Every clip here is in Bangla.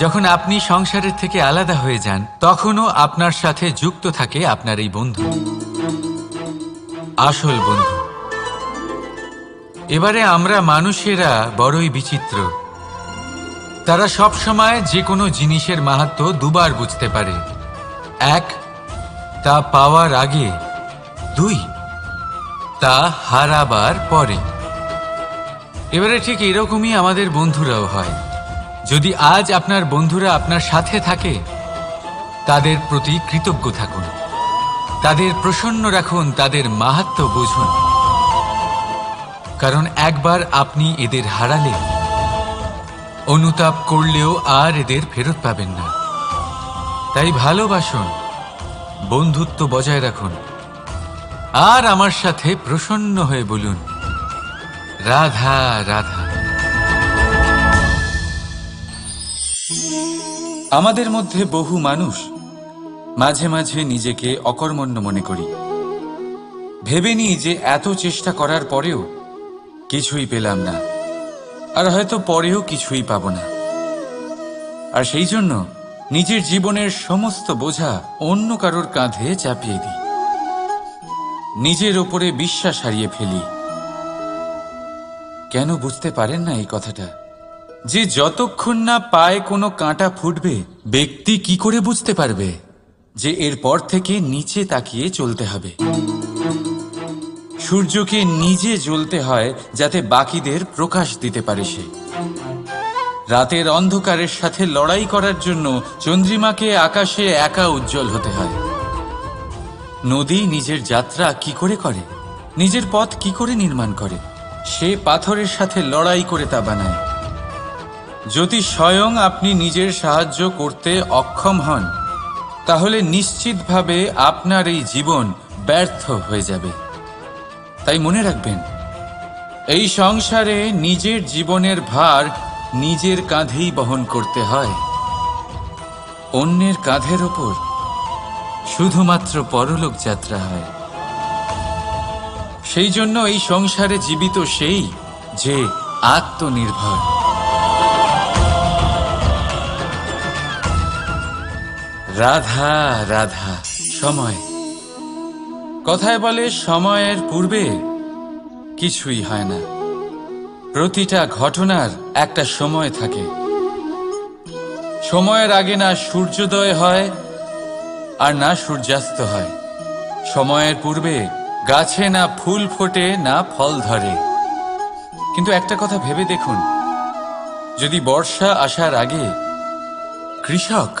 যখন আপনি সংসারের থেকে আলাদা হয়ে যান, তখনও আপনার সাথে যুক্ত থাকে আপনার এই বন্ধু। আসল বন্ধু। এবারে আমরা মানুষেরা বড়ই বিচিত্র। তারা সব সময় যে কোনো জিনিসের মাহাত্ম দুবার বুঝতে পারে। এক, তা পাওয়ার আগে। দুই, তা হারাবার পরে। এবারে ঠিক এরকমই আমাদের বন্ধুরাও হয়। যদি আজ আপনার বন্ধুরা আপনার সাথে থাকে, তাদের প্রতি কৃতজ্ঞ থাকুন। তাদের প্রসন্ন রাখুন, তাদের মাহাত্ম বুঝুন। কারণ একবার আপনি এদের হারালে অনুতাপ করলেও আর এদের ফেরত পাবেন না। তাই ভালোবাসুন, বন্ধুত্ব বজায় রাখুন, আর আমার সাথে প্রসন্ন হয়ে বলুন, রাধা রাধা। আমাদের মধ্যে বহু মানুষ মাঝে মাঝে নিজেকে অকর্মণ্য মনে করি। ভেবে নিই যে এত চেষ্টা করার পরেও কিছুই পেলাম না, আর হয়তো পরেও কিছুই পাব না। আর সেই জন্য নিজের জীবনের সমস্ত বোঝা অন্য কারোর কাঁধে চাপিয়ে দিই। নিজের ওপরে বিশ্বাস হারিয়ে ফেলি। কেন বুঝতে পারেন না এই কথাটা? যে যতক্ষণ না পায়ে কোনো কাঁটা ফুটবে, ব্যক্তি কি করে বুঝতে পারবে যে এরপর থেকে নিচে তাকিয়ে চলতে হবে? সূর্যকে নিজে জ্বলতে হয় যাতে বাকিদের প্রকাশ দিতে পারে সে। রাতের অন্ধকারের সাথে লড়াই করার জন্য চন্দ্রিমাকে আকাশে একা উজ্জ্বল হতে হয়। নদী নিজের যাত্রা কি করে করে? নিজের পথ কি করে নির্মাণ করে? সে পাথরের সাথে লড়াই করে তা বানায়। যদি স্বয়ং আপনি নিজের সাহায্য করতে অক্ষম হন, তাহলে নিশ্চিতভাবে আপনার এই জীবন ব্যর্থ হয়ে যাবে। তাই মনে রাখবেন, এই সংসারে নিজের জীবনের ভার নিজের কাঁধেই বহন করতে হয়। অন্যের কাঁধের ওপর শুধুমাত্র পরলোক যাত্রা হয়। সেই জন্য এই সংসারে জীবিত সেই যে আত্মনির্ভর। রাধা রাধা, সময়। কথায় বলে সময়ের পূর্বে কিছুই হয় না। প্রতিটা ঘটনার একটা সময় থাকে। সময়ের আগে না সূর্যোদয় হয়, আর না সূর্যাস্ত হয়। সময়ের পূর্বে গাছে না ফুল ফোটে, না ফল ধরে। কিন্তু একটা কথা ভেবে দেখুন, যদি বর্ষা আসার আগে কৃষক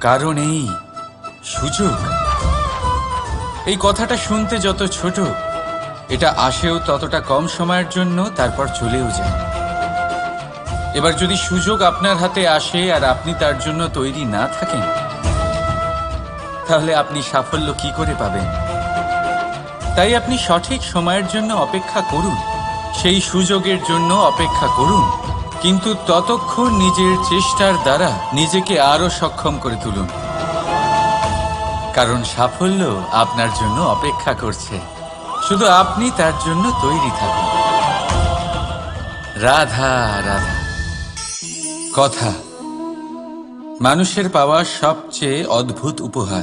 কারণ এই সুযোগ। এই কথাটা শুনতে যত ছোট, এটা আসেও ততটা কম সময়ের জন্য তারপর চলেও যায়। এবার যদি সুযোগ আপনার হাতে আসে আর আপনি তার জন্য তৈরি না থাকেন, তাহলে আপনি সাফল্য কি করে পাবেন? তাই আপনি সঠিক সময়ের জন্য অপেক্ষা করুন, সেই সুযোগের জন্য অপেক্ষা করুন। কিন্তু ততক্ষণ নিজের চেষ্টার দ্বারা নিজেকে আরও সক্ষম করে তুলুন। কারণ সাফল্য আপনার জন্য অপেক্ষা করছে। শুধু আপনি তার জন্য তৈরি থাকুন। রাধা রাধা। কথা। মানুষের পাওয়া সবচেয়ে অদ্ভুত উপহার।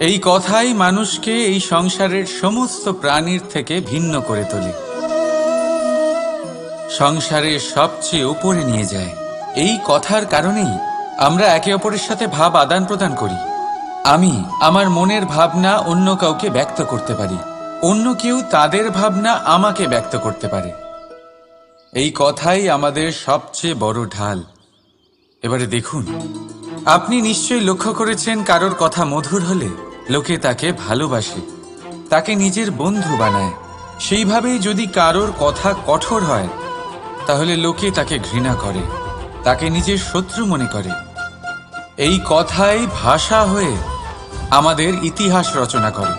এই কথাই মানুষকে এই সংসারের সমস্ত প্রাণীর থেকে ভিন্ন করে তোলে। সংসারের সবচেয়ে উপরে নিয়ে যায়। এই কথার কারণেই আমরা একে অপরের সাথে ভাব আদান প্রদান করি। আমি আমার মনের ভাবনা অন্য কাউকে ব্যক্ত করতে পারি। অন্য কেউ তাদের ভাবনা আমাকে ব্যক্ত করতে পারে। এই কথাই আমাদের সবচেয়ে বড় ঢাল। এবারে দেখুন, আপনি নিশ্চয়ই লক্ষ্য করেছেন কারোর কথা মধুর হলে লোকে তাকে ভালোবাসে, তাকে নিজের বন্ধু বানায়। সেইভাবেই যদি কারোর কথা কঠোর হয় তাহলে লোকে তাকে ঘৃণা করে, তাকে নিজের শত্রু মনে করে। এই কথাই ভাষা হয়ে আমাদের ইতিহাস রচনা করে।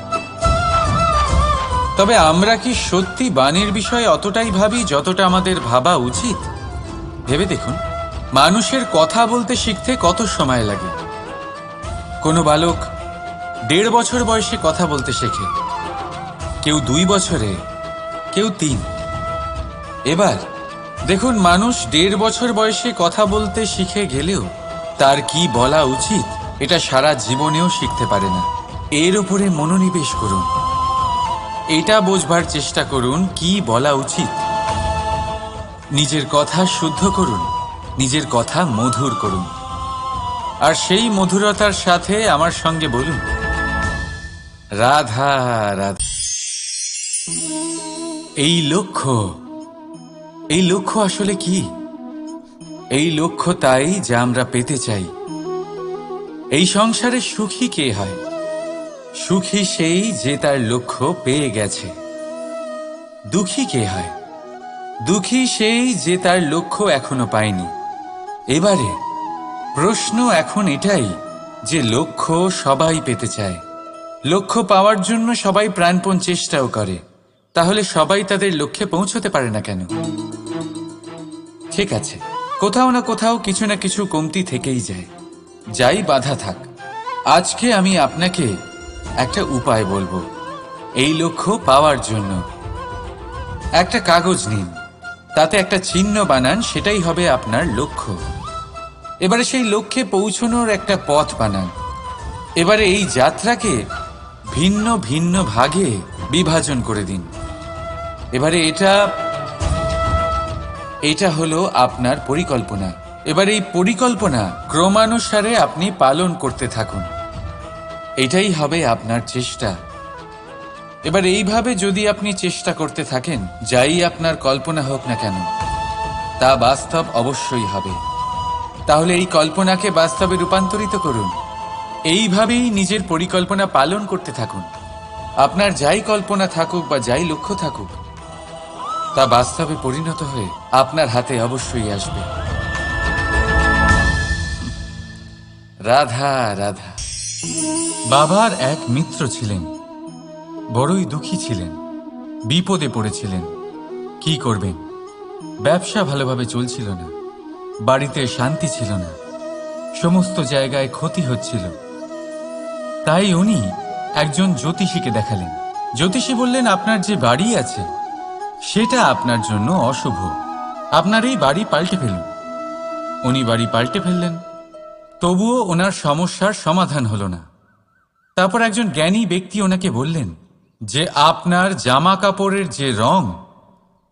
তবে আমরা কি সত্যি বাণীর বিষয়ে অতটাই ভাবি যতটা আমাদের ভাবা উচিত? ভেবে দেখুন, মানুষের কথা বলতে শিখতে কত সময় লাগে? কোনো বালক দেড় বছর বয়সে কথা বলতে শেখে, কেউ দুই বছরে, কেউ তিন। এবার দেখুন, মানুষ দেড় বছর বয়সে কথা বলতে শিখে গেলেও তার কি বলা উচিত, এটা সারা জীবনেও শিখতে পারে না। এর উপরে মনোনিবেশ করুন। এটা বোঝবার চেষ্টা করুন, কি বলা উচিত। নিজের কথা শুদ্ধ করুন, নিজের কথা মধুর করুন। আর সেই মধুরতার সাথে আমার সঙ্গে বলুন, রাধা রাধা। এই লক্ষ্য এই লক্ষ্য আসলে কি? এই লক্ষ্য তাই যা আমরা পেতে চাই। এই সংসারে সুখী কে হয়? সুখী সেই যে তার লক্ষ্য পেয়ে গেছে। দুঃখী কে হয়? দুঃখী সেই যে তার লক্ষ্য এখনও পায়নি। এবারে প্রশ্ন এখন এটাই যে লক্ষ্য সবাই পেতে চায়। লক্ষ্য পাওয়ার জন্য সবাই প্রাণপণ চেষ্টাও করে। তাহলে সবাই তাদের লক্ষ্যে পৌঁছতে পারে না কেন? ঠিক আছে। কোথাও না কোথাও কিছু না কিছু কমতি থেকেই যায়। যাই বাধা থাক। আজকে আমি আপনাকে একটা উপায় বলব। এই লক্ষ্য পাওয়ার জন্য। একটা কাগজ নিন। তাতে একটা চিহ্ন বানান, সেটাই হবে আপনার লক্ষ্য। এবারে সেই লক্ষ্যে পৌঁছনোর একটা পথ বানান। এবারে এই যাত্রাকে ভিন্ন ভিন্ন ভাগে বিভাজন করে দিন। এবারে এটা এটা হলো আপনার পরিকল্পনা। এবার এই পরিকল্পনা ক্রমানুসারে আপনি পালন করতে থাকুন। এটাই হবে আপনার চেষ্টা। এবার এইভাবে যদি আপনি চেষ্টা করতে থাকেন, যাই আপনার কল্পনা হোক না কেন, তা বাস্তব অবশ্যই হবে। তাহলে এই কল্পনাকে বাস্তবে রূপান্তরিত করুন। এইভাবেই নিজের পরিকল্পনা পালন করতে থাকুন। আপনার যাই কল্পনা থাকুক বা যাই লক্ষ্য থাকুক তা বাস্তবে পরিণত হয়ে আপনার হাতে অবশ্যই আসবে। রাধা রাধা। বাবার এক মিত্র ছিলেন। বড়ই দুঃখী ছিলেন। বিপদে পড়েছিলেন। কি করবেন? ব্যবসা ভালোভাবে চলছিল না। বাড়িতে শান্তি ছিল না। সমস্ত জায়গায় ক্ষতি হচ্ছিল। তাই উনি একজন জ্যোতিষীকে দেখালেন। জ্যোতিষী বললেন, আপনার যে বাড়ি আছে সেটা আপনার জন্য অশুভ। আপনার এই বাড়ি পাল্টে ফেলুন। উনি বাড়ি পাল্টে ফেললেন। তবুও ওনার সমস্যার সমাধান হলো না। তারপর একজন জ্ঞানী ব্যক্তি ওনাকে বললেন যে, আপনার জামা কাপড়ের যে রং,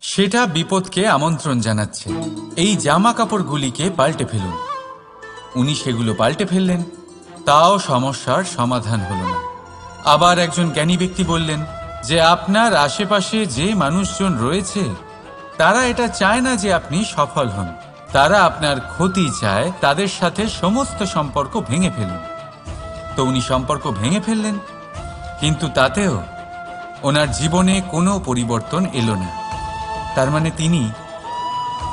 সেটা বিপদকে আমন্ত্রণ জানাচ্ছে। এই জামা কাপড়গুলিকে পাল্টে ফেলুন। উনি সেগুলো পাল্টে ফেললেন। তাও সমস্যার সমাধান হলো না। আবার একজন জ্ঞানী ব্যক্তি বললেন যে আপনার আশেপাশে যে মানুষজন রয়েছে, তারা এটা চায় না যে আপনি সফল হন। তারা আপনার ক্ষতি চায়, তাদের সাথে সমস্ত সম্পর্ক ভেঙে ফেলুন। তো উনি সম্পর্ক ভেঙে ফেললেন, কিন্তু তাতেও ওনার জীবনে কোনো পরিবর্তন এলো না। তার মানে তিনি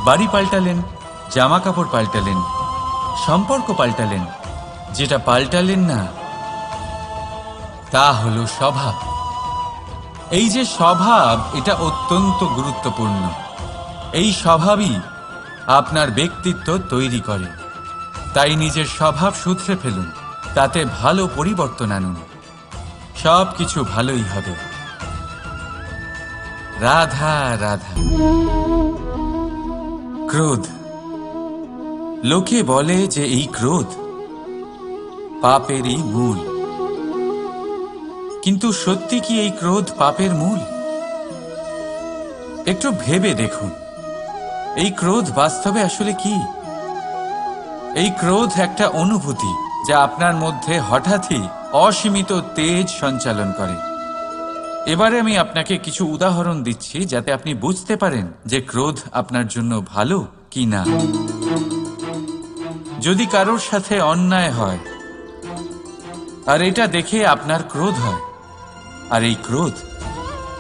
বাড়ি পাল্টালেন জামা কাপড় পাল্টালেন, সম্পর্ক পাল্টালেন। যেটা পাল্টালেন না, তা হলো স্বভাব। এই যে স্বভাব, এটা অত্যন্ত গুরুত্বপূর্ণ। এই স্বভাবই আপনার ব্যক্তিত্ব তৈরি করে। তাই নিজের স্বভাব শুধরে ফেলুন, তাতে ভালো পরিবর্তন আনুন। সব কিছু ভালোই হবে। রাধা রাধা। ক্রোধ। লোকে বলে যে এই ক্রোধ পাপেরই মূল। কিন্তু সত্যি কি এই ক্রোধ পাপের মূল? একটু ভেবে দেখুন। এই ক্রোধ বাস্তবে আসলে কি? এই ক্রোধ একটা অনুভূতি যা আপনার মধ্যে হঠাৎই অসীমিত তেজ সঞ্চালন করে। এবারে আমি আপনাকে কিছু উদাহরণ দিচ্ছি যাতে আপনি বুঝতে পারেন যে ক্রোধ আপনার জন্য ভালো কি না। যদি কারোর সাথে অন্যায় হয়, আর এটা দেখে আপনার ক্রোধ হয় আর এই ক্রোধ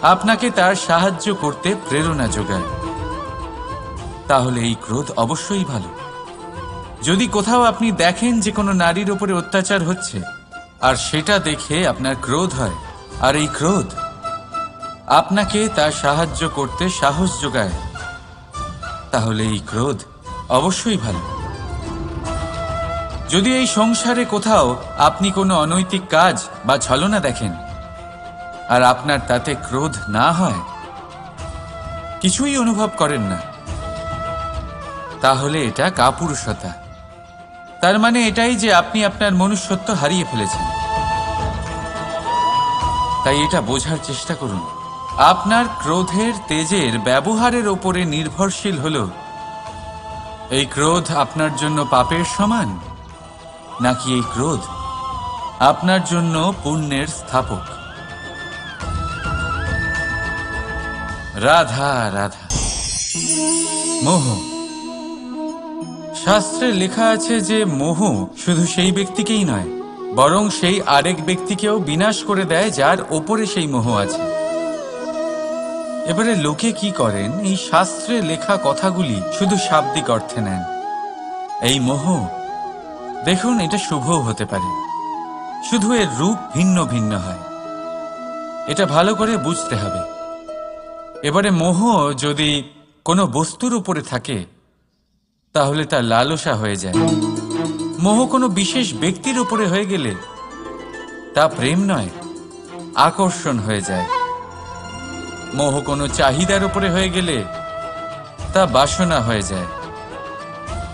আপনাকে তার সাহায্য করতে প্রেরণা যোগায়। তাহলে এই ক্রোধ অবশ্যই ভালো। যদি কোথাও আপনি দেখেন যে কোনো নারীর ওপরে অত্যাচার হচ্ছে, আর সেটা দেখে আপনার ক্রোধ হয়, আর এই ক্রোধ আপনাকে তার সাহায্য করতে সাহস যোগায়, তাহলে এই ক্রোধ অবশ্যই ভালো। যদি এই সংসারে কোথাও আপনি কোনো অনৈতিক কাজ বা ছলনা দেখেন আর আপনার তাতে ক্রোধ না হয়? কিছুই অনুভব করেন না। তাহলে এটা কাপুরুষতা। তার মানে এটাই যে আপনি আপনার মনুষ্যত্ব হারিয়ে ফেলেছেন। তাই এটা বোঝার চেষ্টা করুন। আপনার ক্রোধের তেজের ব্যবহারের ওপরে নির্ভরশীল হল। এই ক্রোধ আপনার জন্য পাপের সমান, নাকি এই ক্রোধ আপনার জন্য পুণ্যের স্থাপক? রাধা রাধা। মোহ। শাস্ত্রে লেখা আছে যে মোহ শুধু সেই ব্যক্তিকেই নয়, বরং সেই আরেক ব্যক্তিকেও বিনাশ করে দেয় যার ওপরে সেই মোহ আছে। এবারে লোকে কি করেন? এই শাস্ত্রে লেখা কথাগুলি শুধু শাব্দিক অর্থে নেন। এই মোহ, দেখুন, এটা শুভও হতে পারে। শুধু এর রূপ ভিন্ন ভিন্ন হয়। এটা ভালো করে বুঝতে হবে। এবারে মোহ যদি কোনো বস্তুর উপরে থাকে, তাহলে তা লালসা হয়ে যায়। মোহ কোনো বিশেষ ব্যক্তির উপরে হয়ে গেলে তা প্রেম নয়, আকর্ষণ হয়ে যায়। মোহ কোনো চাহিদার উপরে হয়ে গেলে তা বাসনা হয়ে যায়।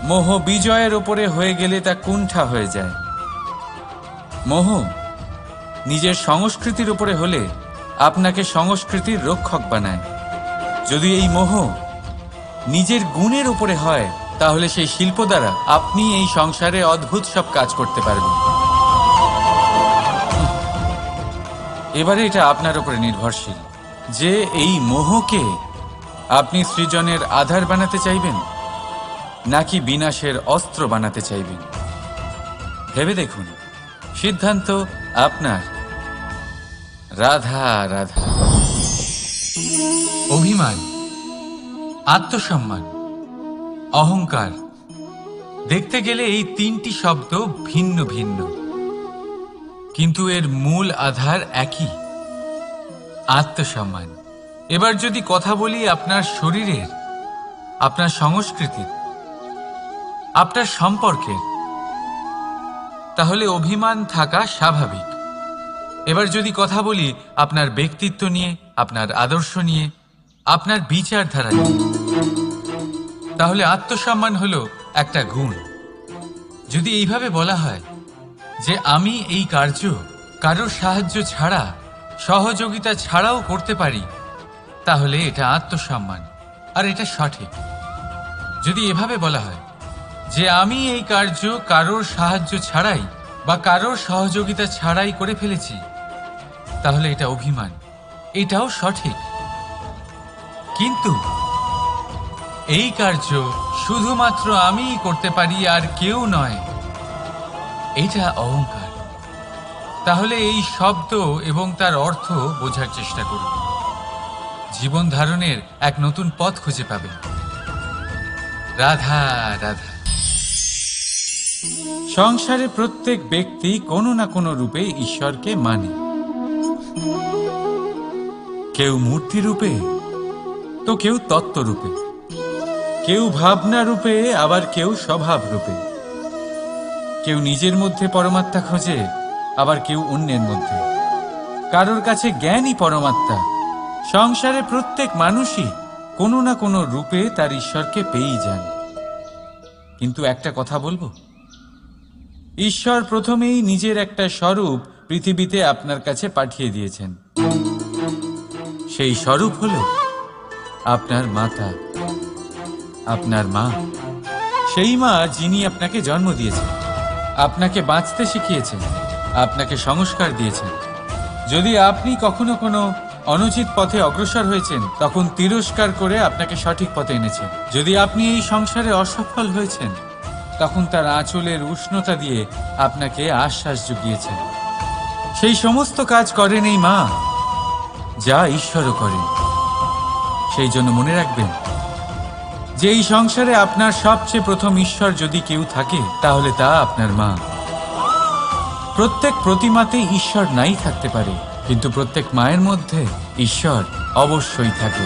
মোহ বিজয়ের উপরে হয়ে গেলে তা কুণ্ঠা হয়ে যায়। মোহ নিজের সংস্কৃতির উপরে হলে আপনাকে সংস্কৃতির রক্ষক বানায়। যদি এই মোহ নিজের গুণের উপরে হয়, তাহলে সেই শিল্প দ্বারা আপনি এই সংসারে অদ্ভুত সব কাজ করতে পারবেন। এবারে এটা আপনার উপরে নির্ভরশীল। যে এই মোহকে আপনি সৃজনের আধার বানাতে চাইবেন, নাকি বিনাশের অস্ত্র বানাতে চাইবেন? ভেবে দেখুন। সিদ্ধান্ত আপনার। রাধা রাধা। অভিমান, আত্মসম্মান, অহংকার। দেখতে গেলে এই তিনটি শব্দ ভিন্ন ভিন্ন। কিন্তু এর মূল আধার একই, আত্মসম্মান। এবার যদি কথা বলি আপনার শরীরের, আপনার সংস্কৃতির, আপনার সম্পর্কের, তাহলে অভিমান থাকা স্বাভাবিক। এবার যদি কথা বলি আপনার ব্যক্তিত্ব নিয়ে, আপনার আদর্শ নিয়ে আপনার বিচারধারা নিয়ে। তাহলে আত্মসম্মান হলো একটা গুণ। যদি এইভাবে বলা হয় যে আমি এই কার্য কারোর সাহায্য ছাড়া, সহযোগিতা ছাড়াও করতে পারি, তাহলে এটা আত্মসম্মান, আর এটা সঠিক। যদি এভাবে বলা হয় যে আমি এই কার্য কারোর সাহায্য ছাড়াই বা কারোর সহযোগিতা ছাড়াই করে ফেলেছি, তাহলে এটা অভিমান, এটাও সঠিক। কিন্তু এই কার্য শুধুমাত্র আমিই করতে পারি আর কেউ নয়। এটা অহংকার। তাহলে এই শব্দ এবং তার অর্থ বোঝার চেষ্টা করুন। জীবন ধারণের এক নতুন পথ খুঁজে পাবেন। রাধা রাধা। সংসারে প্রত্যেক ব্যক্তি কোনো না কোনো রূপে ঈশ্বরকে মানে। কেউ মূর্তি রূপে তো কেউ তত্ত্ব রূপে কেউ ভাবনা রূপে আবার কেউ স্বভাব রূপে কেউ নিজের মধ্যে পরমাত্মা খোঁজে, আবার কেউ অন্যের মধ্যে। কারোর কাছে জ্ঞানই পরমাত্মা। সংসারে প্রত্যেক মানুষই কোনো না কোনো রূপে তার ঈশ্বরকে পেয়েই যান। কিন্তু একটা কথা বলব? ঈশ্বর প্রথমেই নিজের একটা স্বরূপ পৃথিবীতে আপনার কাছে পাঠিয়ে দিয়েছেন। সেই স্বরূপ হল আপনার মাতা, আপনার মা, সেই মা যিনি আপনাকে জন্ম দিয়েছেন, আপনাকে বাঁচতে শিখিয়েছেন, আপনাকে সংস্কার দিয়েছেন। যদি আপনি কখনো কোনো অনুচিত পথে অগ্রসর হয়েছেন, তখন তিরস্কার করে আপনাকে সঠিক পথে এনেছেন। যদি আপনি এই সংসারে অসফল হয়েছেন, তখন তার আঁচলের উষ্ণতা দিয়ে আপনাকে আশ্বাস জুগিয়েছেন। সেই সমস্ত কাজ করেন এই মা, যা ঈশ্বরও করেন। সেই জন্য মনে রাখবেন যে এই সংসারে আপনার সবচেয়ে প্রথম ঈশ্বর যদি কেউ থাকে, তাহলে তা আপনার মা। প্রত্যেক প্রতিমাতে ঈশ্বর নাই থাকতে পারে, কিন্তু প্রত্যেক মায়ের মধ্যে ঈশ্বর অবশ্যই থাকে।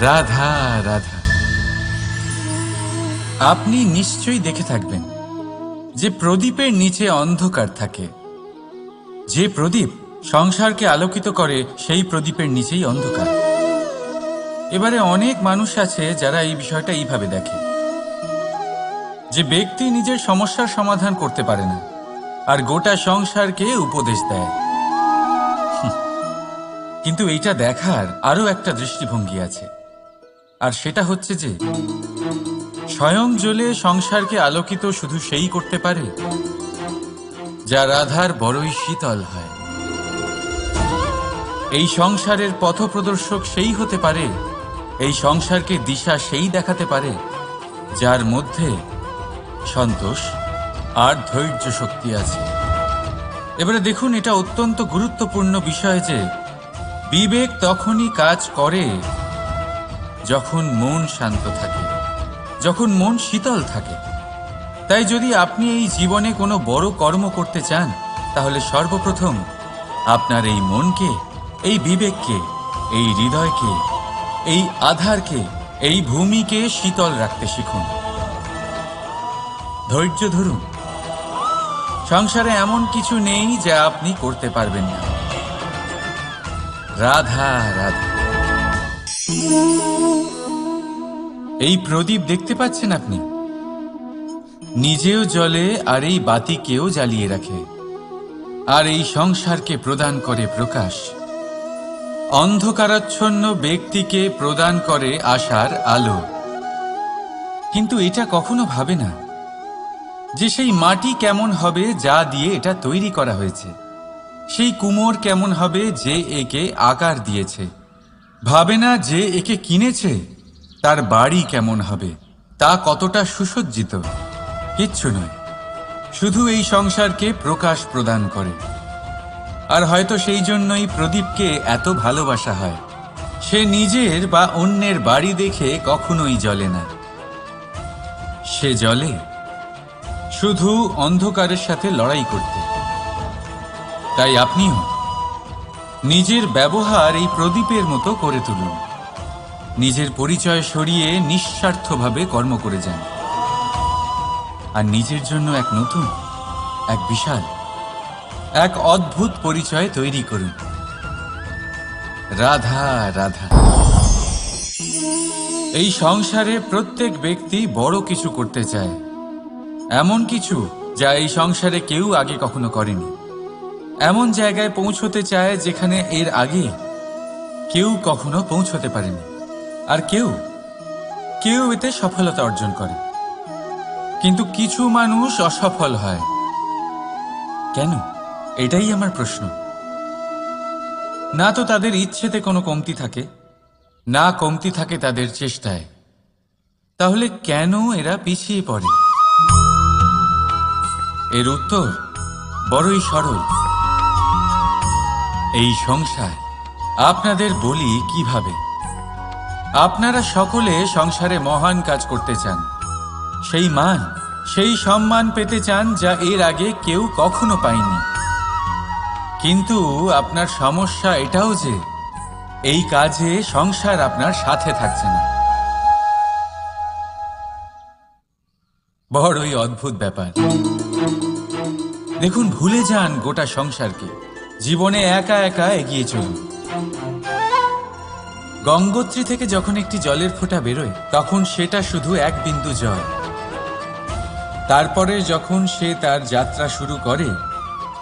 রাধা রাধা। আপনি নিশ্চয়ই দেখে থাকবেন যে প্রদীপের নিচে অন্ধকার থাকে। যে প্রদীপ সংসারকে আলোকিত করে সেই প্রদীপের নিচেই অন্ধকার। এবারে অনেক মানুষ আছে যারা এই বিষয়টা এইভাবে দেখে। যে ব্যক্তি নিজের সমস্যার সমাধান করতে পারে না, আর গোটা সংসারকে উপদেশ দেয়। কিন্তু এইটা দেখার আরও একটা দৃষ্টিভঙ্গি আছে। আর সেটা হচ্ছে যে, স্বয়ং জ্বলে সংসারকে আলোকিত শুধু সেই করতে পারে, যা রাধার বড়ই শীতল হয়। এই সংসারের পথপ্রদর্শক সেই হতে পারে, এই সংসারকে দিশা সেই দেখাতে পারে, যার মধ্যে সন্তোষ আর ধৈর্য শক্তি আছে। এবারে দেখুন, এটা অত্যন্ত গুরুত্বপূর্ণ বিষয় যে বিবেক তখনই কাজ করে যখন মন শান্ত থাকে, যখন মন শীতল থাকে। তাই যদি আপনি এই জীবনে কোনো বড় কর্ম করতে চান, তাহলে সর্বপ্রথম আপনার এই মনকে এই বিবেককে, এই হৃদয়কে, এই আধারকে, এই ভূমিকে শীতল রাখতে শিখুন। ধৈর্য ধরুন। সংসারে এমন কিছু নেই যা আপনি করতে পারবেন না। রাধা রাধা। এই প্রদীপ দেখতে পাচ্ছেন আপনি? নিজেও জলে আর এই বাতিকেও জ্বালিয়ে রাখে। আর এই সংসারকে প্রদান করে প্রকাশ। অন্ধকারাচ্ছন্ন ব্যক্তিকে প্রদান করে আশার আলো। কিন্তু এটা কখনো ভাবে না যে সেই মাটি কেমন হবে যা দিয়ে এটা তৈরি করা হয়েছে। সেই কুমোর কেমন হবে যে একে আকার দিয়েছে। ভাবে না যে একে কিনেছে, তার বাড়ি কেমন হবে, তা কতটা সুসজ্জিত, কিচ্ছু নয়। শুধু এই সংসারকে প্রকাশ প্রদান করে। আর হয়তো সেই জন্যই প্রদীপকে এত ভালোবাসা হয়। সে নিজের বা অন্যের বাড়ি দেখে কখনোই জ্বলে না। সে জলে শুধু অন্ধকারের সাথে লড়াই করতে। তাই আপনিও নিজের ব্যবহার এই প্রদীপের মতো করে তুলুন। নিজের পরিচয় সরিয়ে নিঃস্বার্থভাবে কর্ম করে যান। আর নিজের জন্য এক নতুন, এক বিশাল এক অদ্ভুত পরিচয় তৈরি করুন। রাধা রাধা। এই সংসারে প্রত্যেক ব্যক্তি বড় কিছু করতে চায়। এমন কিছু যা এই সংসারে কেউ আগে কখনো করেনি। এমন জায়গায় পৌঁছতে চায় যেখানে এর আগে কেউ কখনো পৌঁছতে পারেনি। আর কেউ কেউ এতে সফলতা অর্জন করে। কিন্তু কিছু মানুষ অসফল হয়। কেন? এটাই আমার প্রশ্ন। না তো তাদের ইচ্ছেতে কোনো কমতি থাকে, না কমতি থাকে তাদের চেষ্টায়। তাহলে কেন এরা পিছিয়ে পড়ে? এর উত্তর বড়ই সরল। এই সংসার, আপনাদের বলি কীভাবে? আপনারা সকলে সংসারে মহান কাজ করতে চান। সেই মান, সেই সম্মান পেতে চান যা এর আগে কেউ কখনো পায়নি। কিন্তু আপনার সমস্যা এটাও যে, এই কাজে সংসার আপনার সাথে থাকছে না। বড়ই অদ্ভুত ব্যাপার। দেখুন, ভুলে যান গোটা সংসারকে। জীবনে একা একা এগিয়ে চলুন। গঙ্গোত্রী থেকে যখন একটি জলের ফোঁটা বেরোয়, তখন সেটা শুধু এক বিন্দু জল। তারপরে যখন সে তার যাত্রা শুরু করে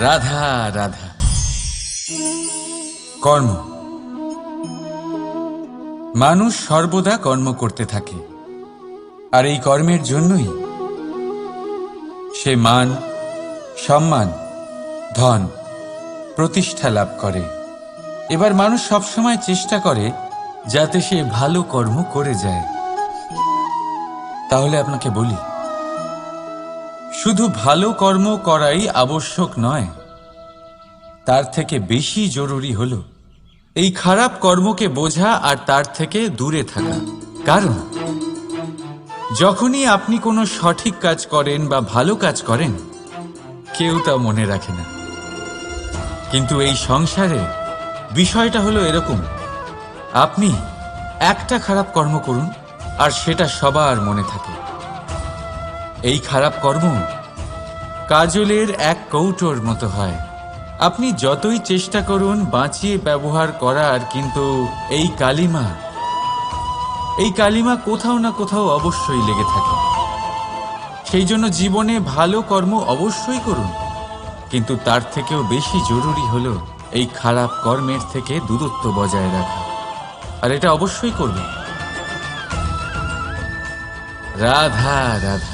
রাধা রাধা। কর্ম। মানুষ সর্বদা কর্ম করতে থাকে। আর এই কর্মের জন্যই সে মান, সম্মান, ধন প্রতিষ্ঠা লাভ করে। এবার মানুষ সবসময় চেষ্টা করে যাতে সে ভালো কর্ম করে যায়। তাহলে আপনাকে বলি শুধু ভালো কর্ম করাই আবশ্যক নয়, তার থেকে বেশি জরুরি হল এই খারাপ কর্মকে বোঝা আর তার থেকে দূরে থাকা। কারণ, যখনই আপনি কোনো সঠিক কাজ করেন বা ভালো কাজ করেন, কেউ তা মনে রাখে না। কিন্তু এই সংসারে বিষয়টা হলো এরকম, আপনি একটা খারাপ কর্ম করুন আর সেটা সবার মনে থাকে। এই খারাপ কর্ম কাজলের এক কৌটোর মতো হয়। আপনি যতই চেষ্টা করুন বাঁচিয়ে ব্যবহার করার, কিন্তু এই কালিমা এই কালিমা কোথাও না কোথাও অবশ্যই লেগে থাকে। সেই জন্য জীবনে ভালো কর্ম অবশ্যই করুন, কিন্তু তার থেকেও বেশি জরুরি হলো এই খারাপ কর্মের থেকে দূরত্ব বজায় রাখা, আর এটা অবশ্যই করবেন রাধা রাধা।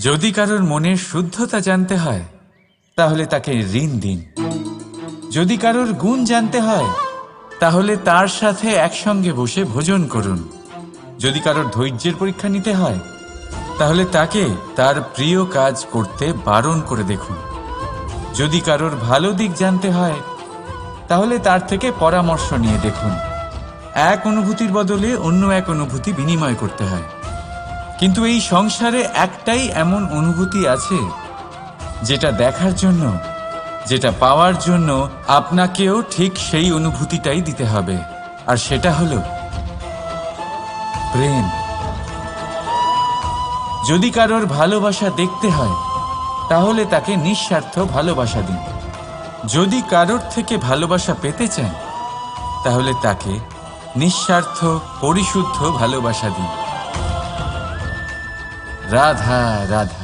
যদি কারোর মনের শুদ্ধতা জানতে হয়, তাহলে তাকে ঋণ দিন। যদি কারোর গুণ জানতে হয়, তাহলে তার সাথে একসঙ্গে বসে ভোজন করুন। যদি কারোর ধৈর্যের পরীক্ষা নিতে হয়, তাহলে তাকে তার প্রিয় কাজ করতে বারণ করে দেখুন। যদি কারোর ভালো দিক জানতে হয়, তাহলে তার থেকে পরামর্শ নিয়ে দেখুন। এক অনুভূতির বদলে অন্য এক অনুভূতি বিনিময় করতে হয়। কিন্তু এই সংসারে একটাই এমন অনুভূতি আছে, যেটা দেখার জন্য, যেটা পাওয়ার জন্য আপনাকেও ঠিক সেই অনুভূতিটাই দিতে হবে। আর সেটা হলো প্রেম। যদি কারোর ভালোবাসা দেখতে হয়, তাহলে তাকে নিঃস্বার্থ ভালোবাসা দিন। যদি কারোর থেকে ভালোবাসা পেতে চান, তাহলে তাকে নিঃস্বার্থ, পরিশুদ্ধ ভালোবাসা দিন। রাধা রাধা